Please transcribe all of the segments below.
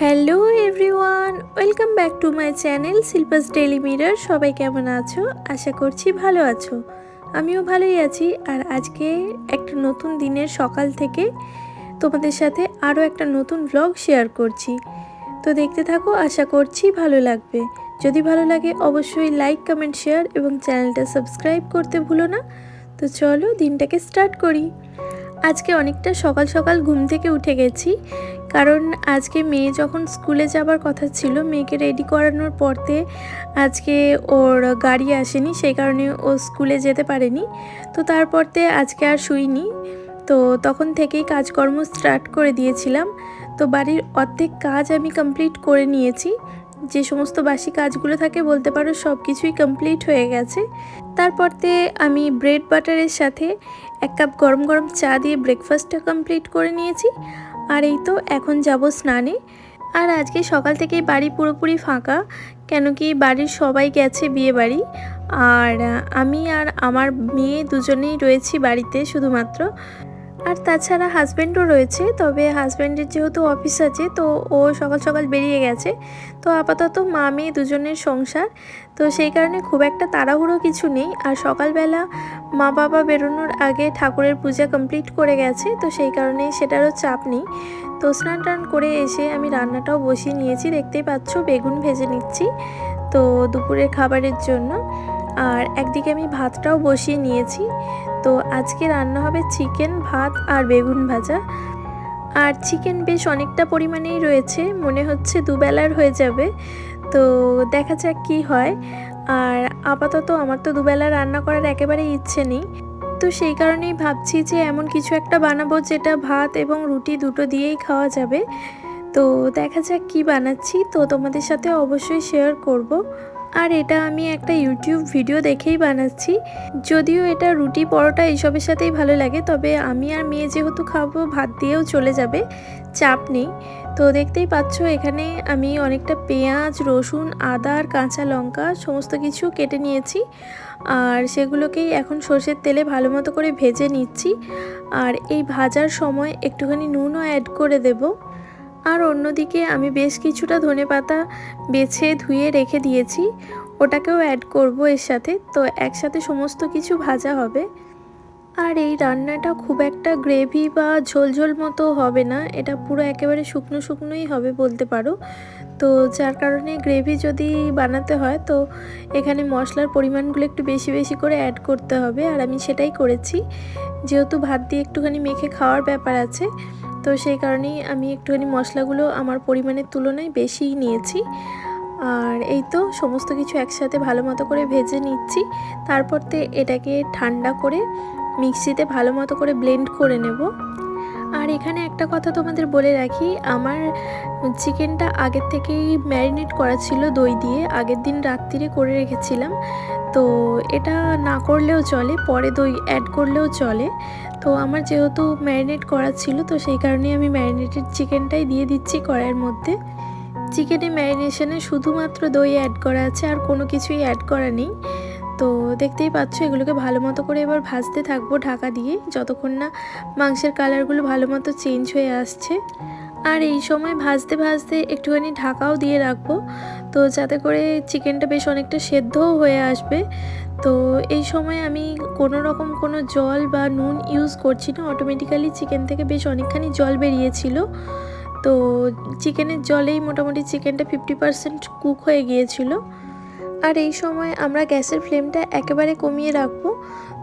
Hello everyone, welcome back to my channel Shilpa's daily mirror. সবাই কেমন আছো? আশা করছি ভালো আছো। আমিও ভালোই আছি। আর আজকে একটা নতুন দিনের সকাল থেকে তোমাদের সাথে আরও একটা নতুন ব্লগ শেয়ার করছি। তো দেখতে থাকো, আশা করছি ভালো লাগবে। যদি ভালো লাগে, অবশ্যই লাইক কমেন্ট শেয়ার এবং চ্যানেলটা সাবস্ক্রাইব করতে ভুলো না। তো চলো দিনটাকে স্টার্ট করি। আজকে অনেকটা সকাল সকাল ঘুম থেকে উঠে গেছি। কারণ আজকে মেয়ে যখন স্কুলে যাবার কথা ছিল, মেয়েকে রেডি করানোর পরতে আজকে ওর গাড়ি আসেনি, সেই কারণে ও স্কুলে যেতে পারেনি। তো তারপরতে আজকে আর শুইনি। তো তখন থেকেই কাজকর্ম স্টার্ট করে দিয়েছিলাম। তো বাড়ির অর্ধেক কাজ আমি কমপ্লিট করে নিয়েছি। যে সমস্ত বাসি কাজগুলো থাকে বলতে পারো সব কিছুই কমপ্লিট হয়ে গেছে। তারপরতে আমি ব্রেড বাটারের সাথে এক কাপ গরম গরম চা দিয়ে ব্রেকফাস্টটা কমপ্লিট করে নিয়েছি। আর এই তো এখন যাব স্নানে। আর আজকে সকাল থেকেই বাড়ি পুরোপুরি ফাঁকা, কেন কি বাড়ির সবাই গেছে বিয়ে বাড়ি। আর আমি আর আমার মেয়ে দুজনেই রয়েছি বাড়িতে শুধুমাত্র। আর তাছাড়া হাজব্যান্ডও রয়েছে, তবে হাজব্যান্ডের যেহেতু অফিস আছে, তো ও সকাল সকাল বেরিয়ে গেছে। তো আপাতত মা মেয়ে দুজনের সংসার, তো সেই কারণে খুব একটা তাড়াহুড়ো কিছু নেই। আর সকালবেলা মা বাবা বেরোনোর আগে ঠাকুরের পূজা কমপ্লিট করে গেছে, তো সেই কারণে সেটারও চাপ নেই। তো স্নান টান করে এসে আমি রান্নাটাও বসিয়ে নিয়েছি। দেখতেই পাচ্ছ, বেগুন ভেজে নিচ্ছি, তো দুপুরের খাবারের জন্য। আর একদিকে আমি ভাতটাও বসিয়ে নিয়েছি। তো আজকে রান্না হবে চিকেন ভাত আর বেগুন ভাজা। আর চিকেন বেশ অনেকটা পরিমাণেই রয়েছে, মনে হচ্ছে দুবেলার হয়ে যাবে। তো দেখা যাক কী হয়। আর আপাতত আমার তো দুবেলা রান্না করার একেবারেই ইচ্ছে নেই। তো সেই কারণেই ভাবছি যে এমন কিছু একটা বানাবো যেটা ভাত এবং রুটি দুটো দিয়েই খাওয়া যাবে। তো দেখা যাক কি বানাচ্ছি। তো তোমাদের সাথে অবশ্যই শেয়ার করব। আর এটা আমি একটা ইউটিউব ভিডিও দেখেই বানাচ্ছি। যদিও এটা রুটি, পরোটা এইসবের সাথেই ভালো লাগে, তবে আমি আর মেয়ে যেহেতু খাব, ভাত দিয়েও চলে যাবে, চাপ নেই। তো দেখতেই পাচ্ছ, এখানে আমি অনেকটা পেঁয়াজ, রসুন, আদা আর কাঁচা লঙ্কা সমস্ত কিছু কেটে নিয়েছি। আর সেগুলোকেই এখন সর্ষের তেলে ভালো মতো করে ভেজে নিচ্ছি। আর এই ভাজার সময় একটুখানি নুনও অ্যাড করে দেবো। আর অন্যদিকে আমি বেশ কিছুটা ধনে পাতা বেছে ধুয়ে রেখে দিয়েছি। ওটাকেও অ্যাড করব এর সাথে। তো একসাথে সমস্ত কিছু ভাজা হবে। আর এই রান্নাটা খুব একটা গ্রেভি বা ঝোল ঝোল মতো হবে না। এটা পুরো একেবারে শুকনো শুকনোই হবে বলতে পারো। তো যার কারণে গ্রেভি যদি বানাতে হয়, তো এখানে মশলার পরিমাণগুলো একটু বেশি বেশি করে অ্যাড করতে হবে। আর আমি সেটাই করেছি। যেহেতু ভাত দিয়ে একটুখানি মেখে খাওয়ার ব্যাপার আছে, তো সেই কারণেই আমি একটুখানি মশলাগুলো আমার পরিমাণের তুলনায় বেশিই নিয়েছি। আর এই তো সমস্ত কিছু একসাথে ভালো মতো করে ভেজে নিচ্ছি। তারপর তারপরতে এটাকে ঠান্ডা করে মিক্সিতে ভালো মতো করে ব্লেন্ড করে নেব। আর এখানে একটা কথা তোমাদের বলে রাখি, আমার চিকেনটা আগের থেকেই ম্যারিনেট করা ছিল দই দিয়ে, আগের দিন রাত্রিরে করে রেখেছিলাম। তো এটা না করলেও চলে, পরে দই অ্যাড করলেও চলে। তো আমার যেহেতু ম্যারিনেট করা ছিল, তো সেই কারণে আমি ম্যারিনেটেড চিকেনটাই দিয়ে দিচ্ছি কড়াইয়ের মধ্যে। চিকেনে ম্যারিনেশনে শুধুমাত্র দই অ্যাড করা আছে, আর কোনো কিছুই অ্যাড করা নেই। তো দেখতেই পাচ্ছ, এগুলোকে ভালো মতো করে এবার ভাজতে থাকব ঢাকা দিয়ে, যতক্ষণ না মাংসের কালারগুলো ভালো মতো চেঞ্জ হয়ে আসছে। আর এই সময় ভাজতে ভাজতে একটুখানি ঢাকাও দিয়ে রাখব, তো যাতে করে চিকেনটা বেশ অনেকটা সেদ্ধও হয়ে আসবে। তো এই সময় আমি কোনো রকম কোনো জল বা নুন ইউজ করছি না অটোমেটিক্যালি চিকেন থেকে বেশ অনেকখানি জল বেরিয়েছিল। তো চিকেনের জলেই মোটামুটি চিকেনটা ফিফটি পারসেন্ট কুক হয়ে গিয়েছিল। আর এই সময় আমরা গ্যাসের ফ্লেমটা একেবারে কমিয়ে রাখব।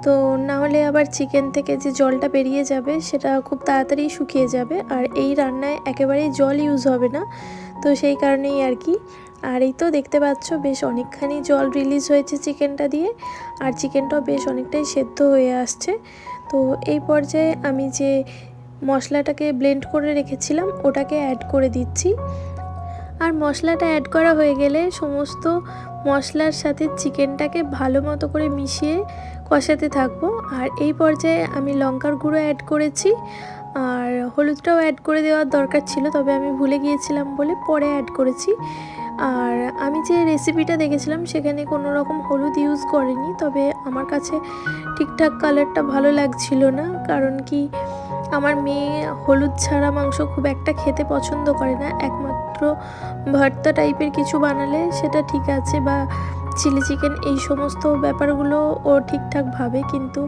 তো না হলে আবার চিকেন থেকে যে জলটা বেরিয়ে যাবে, সেটা খুব তাড়াতাড়ি শুকিয়ে যাবে আর এই রান্নায় একেবারেই জল ইউজ হবে না। তো সেই কারণেই আর কি। আর এই তো দেখতে পাচ্ছ, বেশ অনেকখানি জল রিলিজ হয়েছে চিকেনটা দিয়ে আর চিকেনটাও বেশ অনেকটাই সেদ্ধ হয়ে আসছে। তো এই পর্যায়ে আমি যে মশলাটাকে ব্লেন্ড করে রেখেছিলাম, ওটাকে অ্যাড করে দিচ্ছি। আর মশলাটা অ্যাড করা হয়ে গেলে সমস্ত মশলার সাথে চিকেনটাকে ভালো মতো করে মিশিয়ে কষাতে থাকব। আর এই পর্যায়ে আমি লঙ্কার গুঁড়ো অ্যাড করেছি। আর হলুদটাও অ্যাড করে দেওয়ার দরকার ছিল, তবে আমি ভুলে গিয়েছিলাম বলে পরে অ্যাড করেছি। আর আমি যে রেসিপিটা দেখেছিলাম, সেখানে কোনো রকম হলুদ ইউজ করিনি, তবে আমার কাছে ঠিকঠাক কালারটা ভালো লাগছিল না। কারণ কি আমার মেয়ে হলুদ ছাড়া মাংস খুব একটা খেতে পছন্দ করে না। একমাত্র ভর্তা টাইপের কিছু বানালে সেটা ঠিক আছে বা চিলি চিকেন এই সমস্ত ব্যাপারগুলো ও ঠিকঠাক ভাবে, কিন্তু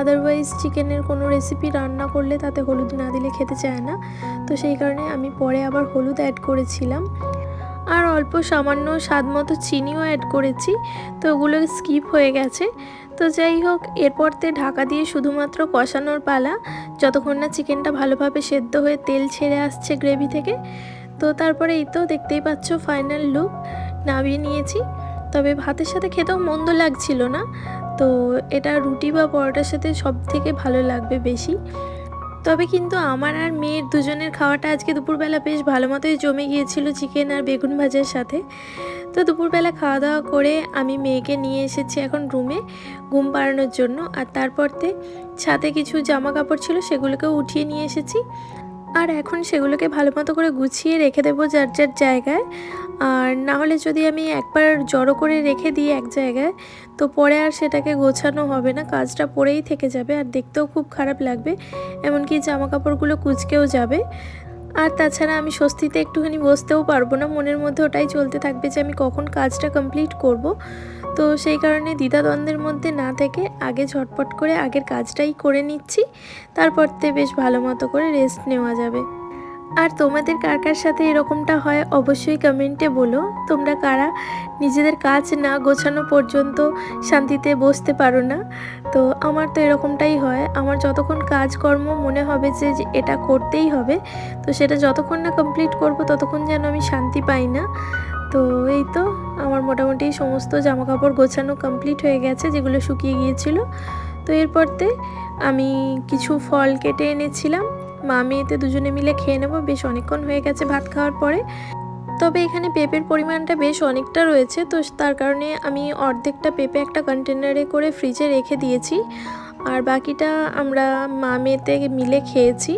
আদারওয়াইজ চিকেনের কোনো রেসিপি রান্না করলে তাতে হলুদ না দিলে খেতে চায় না। তো সেই কারণে আমি পরে আবার হলুদ অ্যাড করেছিলাম। আর অল্প সামান্য স্বাদ মতো চিনিও অ্যাড করেছি। তো ওগুলো স্কিপ হয়ে গেছে। তো যাই হোক, এরপর তে ঢাকা দিয়ে শুধুমাত্র কষানোর পালা। যতক্ষণ না চিকেনটা ভালোভাবে সেদ্ধ হয়ে তেল ছেড়ে আসছে গ্রেভি থেকে। তো তারপরে এই তো দেখতেই পাচ্ছ ফাইনাল লুক। নামিয়ে নিয়েছি। তবে ভাতের সাথে খেতেও মন্দ লাগছিল না। তো এটা রুটি বা পরোটার সাথে সব থেকে ভালো লাগবে বেশি। তবে কিন্তু আমার আর মেয়ের দুজনের খাওয়াটা আজকে দুপুরবেলা বেশ ভালো মতোই জমে গিয়েছিল চিকেন আর বেগুন ভাজার সাথে। তো দুপুরবেলা খাওয়া দাওয়া করে আমি মেয়েকে নিয়ে এসেছি এখন রুমে ঘুম পাড়ানোর জন্য। আর তারপরতে ছাদে কিছু জামা কাপড় ছিল সেগুলোকেও উঠিয়ে নিয়ে এসেছি। আর এখন সেগুলোকে ভালো মতো করে গুছিয়ে রেখে দেবো যার যার জায়গায়। আর না হলে যদি আমি একবার জড়ো করে রেখে দিই এক জায়গায়, তো পরে আর সেটাকে গোছানো হবে না। কাজটা পরেই থেকে যাবে। আর দেখতেও খুব খারাপ লাগবে। এমনকি জামা কাপড়গুলো কুচকেও যাবে। আর তাছাড়া আমি স্বস্তিতে একটুখানি বসতেও পারব না। মনের মধ্যে ওটাই চলতে থাকবে যে আমি কখন কাজটা কমপ্লিট করব। তো সেই কারণে দ্বিধাদ্বন্দ্বের মধ্যে না থেকে আগে ঝটপট করে আগের কাজটাই করে নিচ্ছি। তারপর তে বেশ ভালো মতো করে রেস্ট নেওয়া যাবে। আর তোমাদের কার কার সাথে এরকমটা হয় অবশ্যই কমেন্টে বলো। তোমরা কারা? নিজেদের কাজ না গোছানো পর্যন্ত শান্তিতে বসতে পারো না। তো আমার তো এরকমটাই হয়। আমার যতক্ষণ কাজকর্ম মনে হবে যে এটা করতেই হবে, তো সেটা যতক্ষণ না কমপ্লিট করব ততক্ষণ যেন আমি শান্তি পাই না। তো এই তো, আমার মোটামুটি সমস্ত জামা কাপড় গোছানো কমপ্লিট হয়ে গেছে, যেগুলো শুকিয়ে গিয়েছিল। তো এরপরতে আমি কিছু ফল কেটে এনেছিলাম। মা মেয়েতে দুজনে মিলে খেয়ে নেব। বেশ অনেকক্ষণ হয়ে গেছে ভাত খাওয়ার পরে। তবে এখানে পেঁপের পরিমাণটা বেশ অনেকটা রয়েছে। তো তার কারণে আমি অর্ধেকটা পেঁপে একটা কন্টেনারে করে ফ্রিজে রেখে দিয়েছি। আর বাকিটা আমরা মা মেয়েতে মিলে খেয়েছি।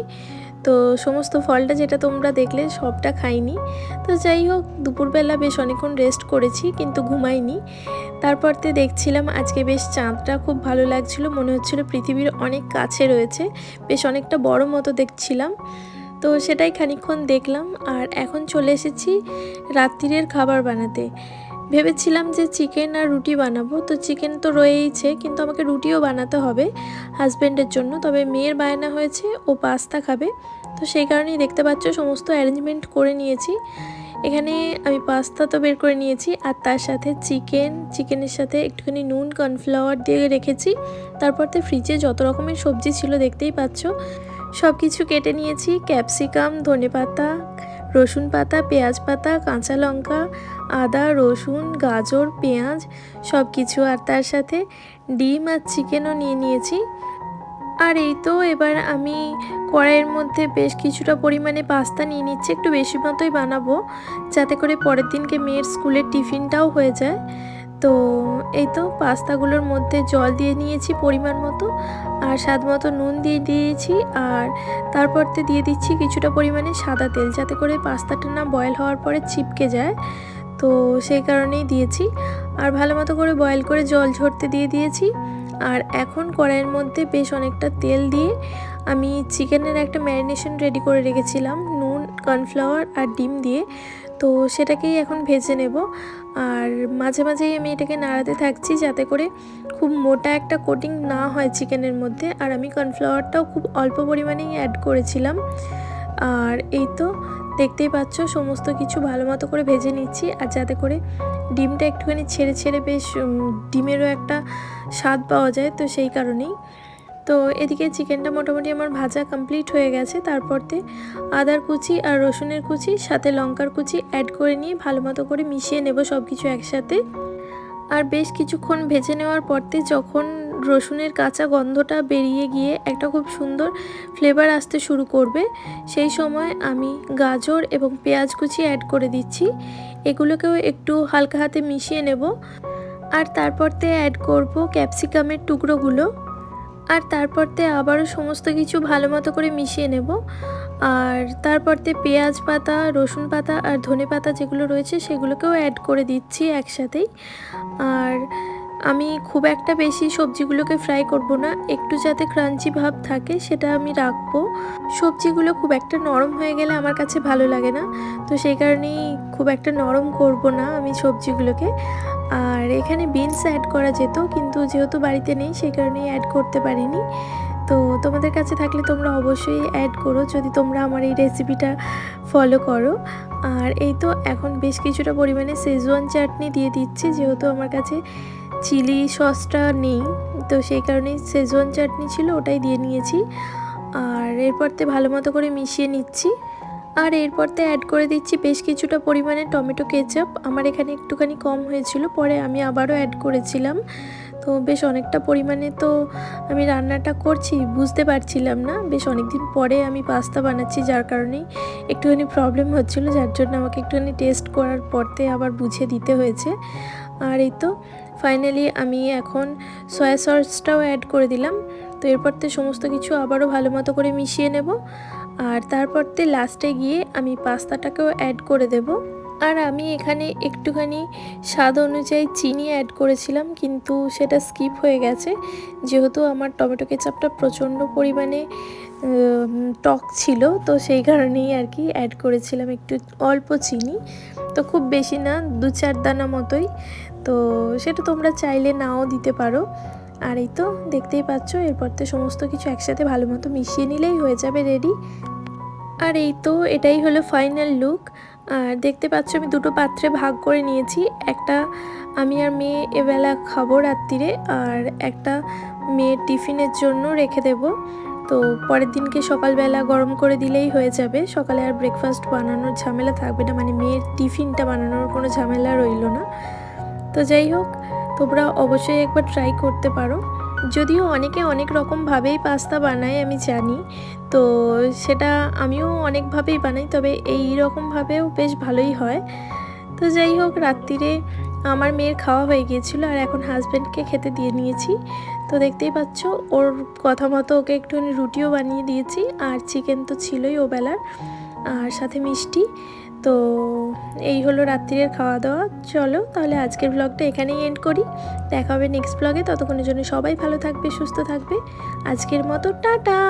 তো সমস্ত ফলটা যেটা তোমরা দেখলে সবটা খাইনি। তো যাই হোক, দুপুরবেলা বেশ অনেকক্ষণ রেস্ট করেছি, কিন্তু ঘুমাইনি। তারপর তে দেখছিলাম আজকে বেশ চাঁদটা খুব ভালো লাগছিল, মনে হচ্ছিল পৃথিবীর অনেক কাছে রয়েছে, বেশ অনেকটা বড় মতো দেখছিলাম। তো সেটাই খানিকক্ষণ দেখলাম, আর এখন চলে এসেছি রাত্রিরের খাবার বানাতে। ভেবেছিলাম যে চিকেন আর রুটি বানাবো, তো চিকেন তো রয়েইছে, কিন্তু আমাকে রুটিও বানাতে হবে হাজব্যান্ডের জন্য, তবে মেয়ের বায়না হয়েছে, ও পাস্তা খাবে। তো সেই কারণেই দেখতে পাচ্ছ সমস্ত অ্যারেঞ্জমেন্ট করে নিয়েছি। এখানে আমি পাস্তা তো বের করে নিয়েছি আর তার সাথে চিকেন চিকেনের সাথে একটুখানি নুন কর্নফ্লাওয়ার দিয়ে রেখেছি। তারপর তো ফ্রিজে যত রকমের সবজি ছিল দেখতেই পাচ্ছ। সব কিছু কেটে নিয়েছি ক্যাপসিকাম ধনেপাতা রসুন পাতা, পেঁয়াজ পাতা, কাঁচা লঙ্কা, আদা, রসুন, গাজর, পেঁয়াজ সব কিছু আর তার সাথে ডিম আর চিকেনও নিয়ে নিয়েছি। আর এই তো এবার আমি কড়াইয়ের মধ্যে বেশ কিছুটা পরিমাণে পাস্তা নিয়ে নিচ্ছি, একটু বেশি মতোই বানাবো, যাতে করে পরের দিনকে মেয়ের স্কুলের টিফিনটাও হয়ে যায়। তো এই তো পাস্তাগুলোর মধ্যে জল দিয়ে নিয়েছি পরিমাণ মতো, আর স্বাদ মতো নুন দিয়ে দিয়েছি, আর তারপরতে দিয়ে দিচ্ছি কিছুটা পরিমাণে সাদা তেল, যাতে করে পাস্তাটা না বয়েল হওয়ার পরে চিপকে যায়। তো সেই কারণেই দিয়েছি, আর ভালো মতো করে বয়েল করে জল ঝরতে দিয়ে দিয়েছি। আর এখন কড়াইয়ের মধ্যে বেশ অনেকটা তেল দিয়ে আমি চিকেনের একটা ম্যারিনেশন রেডি করে রেখেছিলাম, নুন, কর্নফ্লাওয়ার আর ডিম দিয়ে। তো সেটাকেই এখন ভেজে নেব। আর মাঝে মাঝেই আমি এটাকে নাড়াতে থাকছি যাতে করে খুব মোটা একটা কোটিং না হয় চিকেনের মধ্যে। আর আমি কর্নফ্লাওয়ারটাও খুব অল্প পরিমাণেই অ্যাড করেছিলাম। আর এই তো দেখতেই পাচ্ছ, সমস্ত কিছু ভালো মতো করে ভেজে নিচ্ছি। আর যাতে করে ডিমটা একটুখানি ছেড়ে ছেড়ে বেশ ডিমেরও একটা স্বাদ পাওয়া যায়, তো সেই কারণেই। তো এদিকে চিকেনটা মোটামুটি আমার ভাজা কমপ্লিট হয়ে গেছে। তারপরতে আদার কুচি আর রসুনের কুচি, সাথে লঙ্কার কুচি অ্যাড করে নিয়ে ভালো মতো করে মিশিয়ে নেব সব কিছু একসাথে। আর বেশ কিছুক্ষণ ভেজে নেওয়ার পরতে যখন রসুনের কাঁচা গন্ধটা বেরিয়ে গিয়ে একটা খুব সুন্দর ফ্লেভার আসতে শুরু করবে। সেই সময় আমি গাজর এবং পেঁয়াজ কুচি অ্যাড করে দিচ্ছি। এগুলোকেও একটু হালকা হাতে মিশিয়ে নেব। আর তারপরতে অ্যাড করব ক্যাপসিকামের টুকরোগুলো। আর তারপরতে আবারও সমস্ত কিছু ভালো মতো করে মিশিয়ে নেব। আর তারপরতে পেঁয়াজ পাতা, রসুন পাতা আর ধনে পাতা যেগুলো রয়েছে সেগুলোকেও অ্যাড করে দিচ্ছি একসাথেই। আর আমি খুব একটা বেশি সবজিগুলোকে ফ্রাই করব না। একটু যাতে ক্রাঞ্চি ভাব থাকে, সেটা আমি রাখব। সবজিগুলো খুব একটা নরম হয়ে গেলে আমার কাছে ভালো লাগে না। তো সেই কারণেই খুব একটা নরম করব না আমি সবজিগুলোকে। আর এখানে বিনস অ্যাড করা যেত, কিন্তু যেহেতু বাড়িতে নেই, সেই কারণেই অ্যাড করতে পারিনি। তো তোমাদের কাছে থাকলে তোমরা অবশ্যই অ্যাড করো, যদি তোমরা আমার এই রেসিপিটা ফলো করো। আর এই তো এখন বেশ কিছুটা পরিমাণে সেজওয়ান চাটনি দিয়ে দিচ্ছি, যেহেতু আমার কাছে চিলি সসটা নেই, তো সেই কারণে সেজওয়ান চাটনি ছিল ওটাই দিয়ে নিয়েছি। আর এরপরতে ভালো মতো করে মিশিয়ে নিচ্ছি। আর এরপরতে অ্যাড করে দিচ্ছি বেশ কিছুটা পরিমাণে টমেটো কেচাপ। আমার এখানে একটুখানি কম হয়েছিল, পরে আমি আবারও অ্যাড করেছিলাম। তো বেশ অনেকটা পরিমাণে তো আমি রান্নাটা করছি, বুঝতে পারছিলাম না। বেশ অনেক দিন পরে আমি পাস্তা বানাচ্ছি, যার কারণেই একটুখানি প্রবলেম হচ্ছিল, যার জন্য আমাকে একটুখানি টেস্ট করার পরতে আবার বুঝে দিতে হয়েছে। আর এই তো ফাইনালি আমি এখন সয়া সসটাও অ্যাড করে দিলাম। তো এরপর এরপরতে সমস্ত কিছু আবারও ভালো মতো করে মিশিয়ে নেব। আর তারপরতে লাস্টে গিয়ে আমি পাস্তাটাকেও অ্যাড করে দেব। আর আমি এখানে একটুখানি স্বাদ অনুযায়ী চিনি অ্যাড করেছিলাম, কিন্তু সেটা স্কিপ হয়ে গেছে। যেহেতু আমার টমেটো কেচাপটা প্রচণ্ড পরিমাণে টক ছিল, তো সেই কারণেই আর কি অ্যাড করেছিলাম একটু অল্প চিনি। তো খুব বেশি না, দু চার দানা মতোই। তো সেটা তোমরা চাইলে নাও দিতে পারো। আর এই তো দেখতেই পাচ্ছ, এরপর তো সমস্ত কিছু একসাথে ভালো মতো মিশিয়ে নিলেই হয়ে যাবে রেডি আর এই তো এটাই হলো ফাইনাল লুক আর দেখতে পাচ্ছ, আমি দুটো পাত্রে ভাগ করে নিয়েছি। একটা আমি আর মেয়ে এবেলা খাব রাত্রিরে আর একটা মেয়ের টিফিনের জন্য রেখে দেব। তো পরের দিনকে সকালবেলা গরম করে দিলেই হয়ে যাবে। সকালে আর ব্রেকফাস্ট বানানোর ঝামেলা থাকবে না মানে মেয়ের টিফিনটা বানানোর কোনো ঝামেলা রইল না। তো যাই হোক, তোমরা অবশ্যই একবার ট্রাই করতে পারো। যদিও অনেকে অনেক রকমভাবেই পাস্তা বানায়, আমি জানি। তো সেটা আমিও অনেকভাবেই বানাই, তবে এই রকমভাবেও বেশ ভালোই হয়। তো যাই হোক রাত্রিরে আমার মেয়ের খাওয়া হয়ে গিয়েছিল আর এখন হাজব্যান্ডকে খেতে দিয়ে নিয়েছি। তো দেখতেই পাচ্ছ, ওর কথা মতো ওকে একটুখানি রুটিও বানিয়ে দিয়েছি আর চিকেন তো ছিলই ও বেলার আর সাথে মিষ্টি। তো এই হলো রাত্রিরের খাওয়া দাওয়া। চলো তাহলে আজকের ব্লগটা এখানেই এন্ড করি। দেখা হবে নেক্সট ব্লগে ততক্ষণের জন্য সবাই ভালো থাকবে, সুস্থ থাকবে। আজকের মতো টাটা!